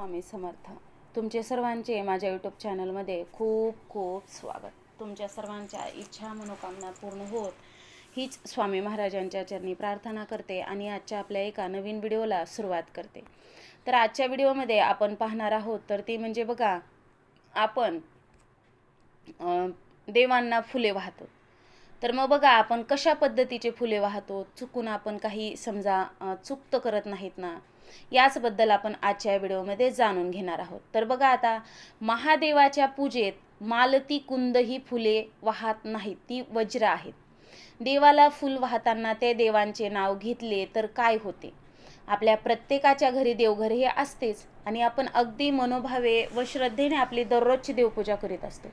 स्वामी समर्थ. तुमचे सर्वांचे माझ्या यूट्यूब चॅनलमध्ये खूप खूप स्वागत. तुमच्या सर्वांच्या इच्छा मनोकामना पूर्ण होत. हीच स्वामी महाराजांच्या चरणी प्रार्थना करते आणि आजच्या आपल्या एका नवीन व्हिडिओला सुरुवात करते. तर आजच्या व्हिडिओमध्ये आपण पाहणार आहोत तर ती म्हणजे बघा आपण देवांना फुले वाहतो. तर मग बघा आपण कशा पद्धतीचे फुले वाहतो? चुकून आपण काही समजा चुकतं करत नाहीत ना? याचबद्दल आपण आजच्या व्हिडिओमध्ये जाणून घेणार आहोत. तर बघा आता महादेवाच्या पूजेत मालती कुंद ही फुले वाहत नाहीत ती वज्र आहेत. देवाला फुल वाहताना ते देवांचे नाव घेतले तर काय होते? आपल्या प्रत्येकाच्या घरी देवघर हे असतेच आणि आपण अगदी मनोभावे व श्रद्धेने आपली दररोजची देवपूजा करीत असतो.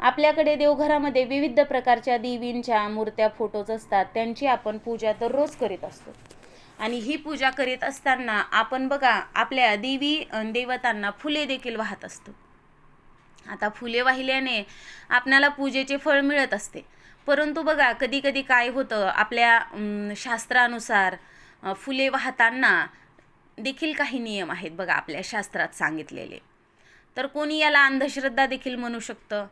आपल्याकडे देवघरामध्ये विविध प्रकारच्या देवींच्या मूर्त्या फोटोज असतात. त्यांची आपण पूजा दररोज करीत असतो. आणि ही पूजा करीत असताना आपण बघा आपल्या देवी देवतांना फुले देखील वाहत असतो. आता फुले वाहिल्याने आपल्याला पूजेचे फळ मिळत असते. परंतु बघा कधी कधी काय होतं आपल्या शास्त्रानुसार फुले वाहताना देखील काही नियम आहेत बघा आपल्या शास्त्रात सांगितलेले. तर कोणी याला अंधश्रद्धा देखील म्हणू शकतं?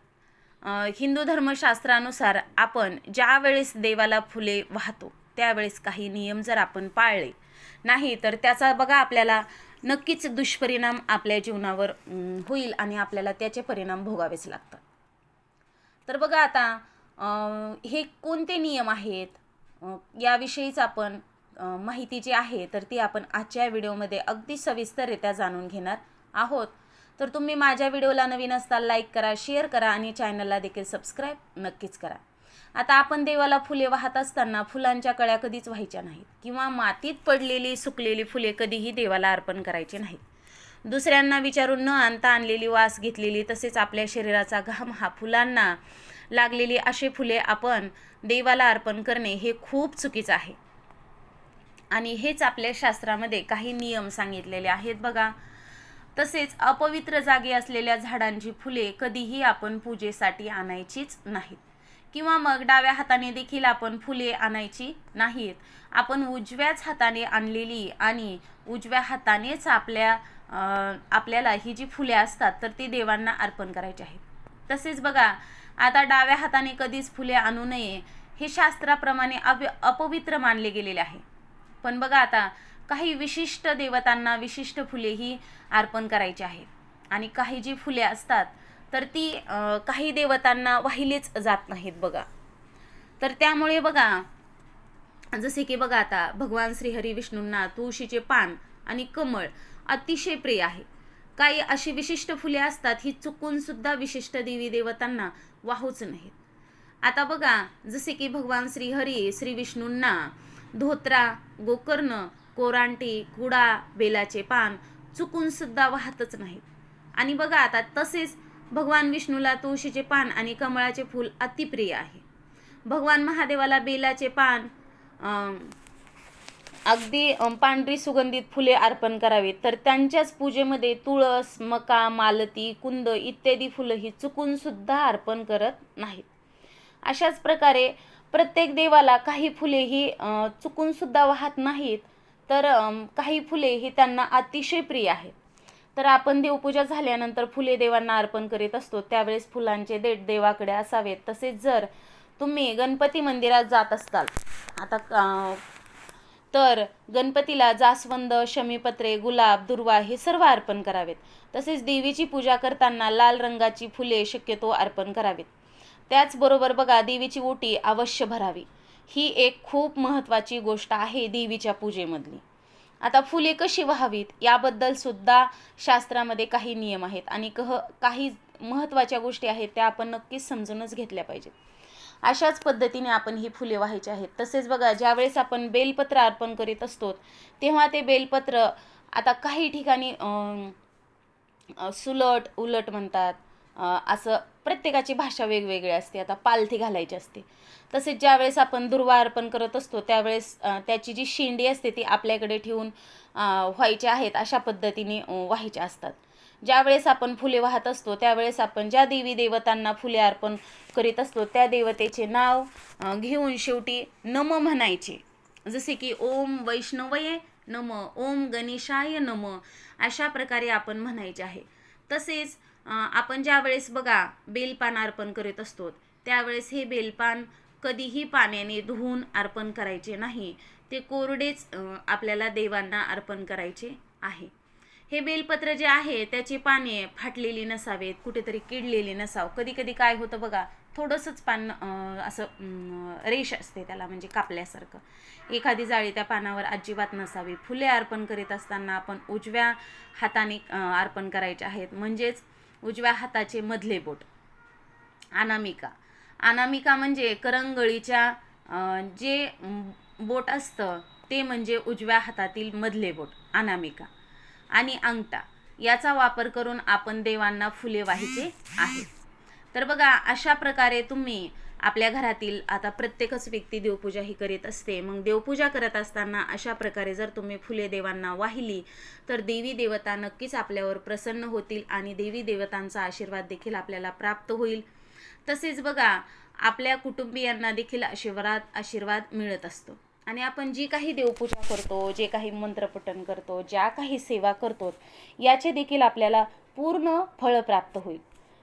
हिंदू धर्मशास्त्रानुसार आपण ज्या वेळेस देवाला फुले वाहतो त्यावेळेस काही नियम जर आपण पाळले नाही तर त्याचा बघा आपल्याला नक्कीच दुष्परिणाम आपल्या जीवनावर होईल आणि आपल्याला त्याचे परिणाम भोगावेच लागतात. तर बघा आता हे कोणते नियम आहेत? याविषयीच आपण माहिती जी आहे तर ती आपण आजच्या व्हिडिओमध्ये अगदी सविस्तररित्या जाणून घेणार आहोत. तर तुम्ही माझ्या व्हिडिओला नवीन असताल लाईक करा शेअर करा आणि चॅनलला देखील सबस्क्राईब नक्कीच करा. आता आपण देवाला फुले वाहत असताना फुलांच्या कळ्या कधीच व्हायच्या नाहीत किंवा मातीत पडलेली सुकलेली फुले कधीही देवाला अर्पण करायची नाहीत. दुसऱ्यांना विचारून न आणता आणलेली वास घेतलेली तसेच आपल्या शरीराचा घाम हा फुलांना लागलेली असे फुले आपण देवाला अर्पण करणे हे खूप चुकीचं आहे. आणि हेच आपल्या शास्त्रामध्ये काही नियम सांगितलेले आहेत बघा. तसेच अपवित्र जागी असलेल्या झाडांची फुले कधीही आपण पूजेसाठी आणायचीच नाहीत. किंवा मग डाव्या हाताने देखील आपण फुले आणायची नाहीत. आपण उजव्याच हाताने आणलेली आणि उजव्या हातानेच आपल्या आपल्याला ही जी फुले असतात तर ती देवांना अर्पण करायची आहेत. तसेच बघा आता डाव्या हाताने कधीच फुले आणू नये हे शास्त्राप्रमाणे अव अपवित्र मानले गेलेले आहे. पण बघा आता काही विशिष्ट देवतांना विशिष्ट फुलेही अर्पण करायची आहेत आणि काही जी फुले असतात तर ती काही देवतांना वाहिलीच जात नाहीत बघा. तर त्यामुळे बघा जसे की बघा आता भगवान श्रीहरी विष्णूंना तुळशीचे पान आणि कमळ अतिशय प्रिय आहे. काही अशी विशिष्ट फुले असतात ही चुकूनसुद्धा विशिष्ट देवी देवतांना वाहूच नाहीत. आता बघा जसे की भगवान श्रीहरी श्री विष्णूंना धोत्रा गोकर्ण कोरांटी कुडा बेलाचे पान चुकून सुद्धा वाहतच नाहीत आणि बघा आता तसेच भगवान विष्णूला तुळशीचे पान आणि कमळाचे फूल अतिप्रिय आहे. भगवान महादेवाला बेलाचे पान अगदी पांढरी सुगंधित फुले अर्पण करावीत तर त्यांच्याच पूजेमध्ये तुळस मका मालती कुंद इत्यादी फुलं ही चुकूनसुद्धा अर्पण करत नाहीत. अशाच प्रकारे प्रत्येक देवाला काही फुले ही चुकूनसुद्धा वाहत नाहीत. तर काही फुले ही त्यांना अतिशय प्रिय आहेत. तर आपण देवपूजा झाल्यानंतर फुले देवांना अर्पण करीत असतो. त्यावेळेस फुलांचे देठ देवाकडे असावेत. तसेच जर तुम्ही गणपती मंदिरात जात असताल आता तर गणपतीला जास्वंद शमीपत्रे गुलाब दुर्वा हे सर्व अर्पण करावेत. तसेच देवीची पूजा करताना लाल रंगाची फुले शक्यतो अर्पण करावीत. त्याचबरोबर बघा देवीची ओटी अवश्य भरावी. ही एक खूप महत्त्वाची गोष्ट आहे देवीच्या पूजेमधली. आता फुले कशी व्हावीत याबद्दल सुद्धा शास्त्रामध्ये काही नियम आहेत आणि कह काही महत्त्वाच्या गोष्टी आहेत त्या आपण नक्कीच समजूनच घेतल्या पाहिजेत. अशाच पद्धतीने आपण ही फुले व्हायची आहेत. तसेच बघा ज्यावेळेस आपण बेलपत्र अर्पण करीत असतो तेव्हा ते बेलपत्र आता काही ठिकाणी सुलट उलट म्हणतात. असं प्रत्येकाची भाषा वेगवेगळी असते. आता पालथी घालायची असते. तसेच ज्यावेळेस आपण दुर्वा अर्पण करत असतो त्यावेळेस त्याची जी शेंडी असते ती आपल्याकडे ठेवून अं, व्हायची आहेत अशा पद्धतीने व्हायच्या असतात. ज्यावेळेस आपण फुले वाहत असतो त्यावेळेस आपण ज्या देवी देवतांना फुले अर्पण करीत असतो त्या देवतेचे नाव घेऊन शेवटी नम म्हणायचे. जसे की ओम वैष्णवये नम ओम गणेशाय नम अशा प्रकारे आपण म्हणायचे आहे. तसेच आपण ज्यावेळेस बघा बेलपान अर्पण करीत असतो त्यावेळेस हे बेलपान कधीही पाण्याने धुवून अर्पण करायचे नाही. ते कोरडेच आपल्याला देवांना अर्पण करायचे आहे. हे बेलपत्र जे आहे त्याची पाने फाटलेली नसावेत कुठेतरी किडलेली नसावं. कधी कधी काय होतं बघा थोडंसंच पान असं रेष असते त्याला म्हणजे कापल्यासारखं. एखादी जाळी त्या पानावर अजिबात नसावी. फुले अर्पण करीत असताना आपण उजव्या हाताने अर्पण करायचे आहेत. म्हणजेच उजव्या हाताचे मधले बोट. अनामिका. अनामिका म्हणजे करंगळीच्या जे बोट असतं ते म्हणजे उजव्या हातातील मधले बोट अनामिका. आणि अंगठा. याचा वापर करून आपण देवांना फुले व्हायचे आहे. तर बघा अशा प्रकारे तुम्ही आपल्या घरातील आता प्रत्येकच व्यक्ती देवपूजा ही करीत असते. मग देवपूजा करत असताना अशा प्रकारे जर तुम्ही फुले देवांना वाहिली तर देवी देवता नक्कीच आपल्यावर प्रसन्न होतील आणि देवी देवतांचा आशीर्वाद देखील आपल्याला प्राप्त होईल. तसेच बघा आपल्या कुटुंबियांना देखील आशीर्वाद आशीर्वाद मिळत असतो. आणि आपण जी काही देवपूजा करतो जे काही मंत्रपठण करतो ज्या काही सेवा करतो याचे देखील आपल्याला पूर्ण फळ प्राप्त होईल.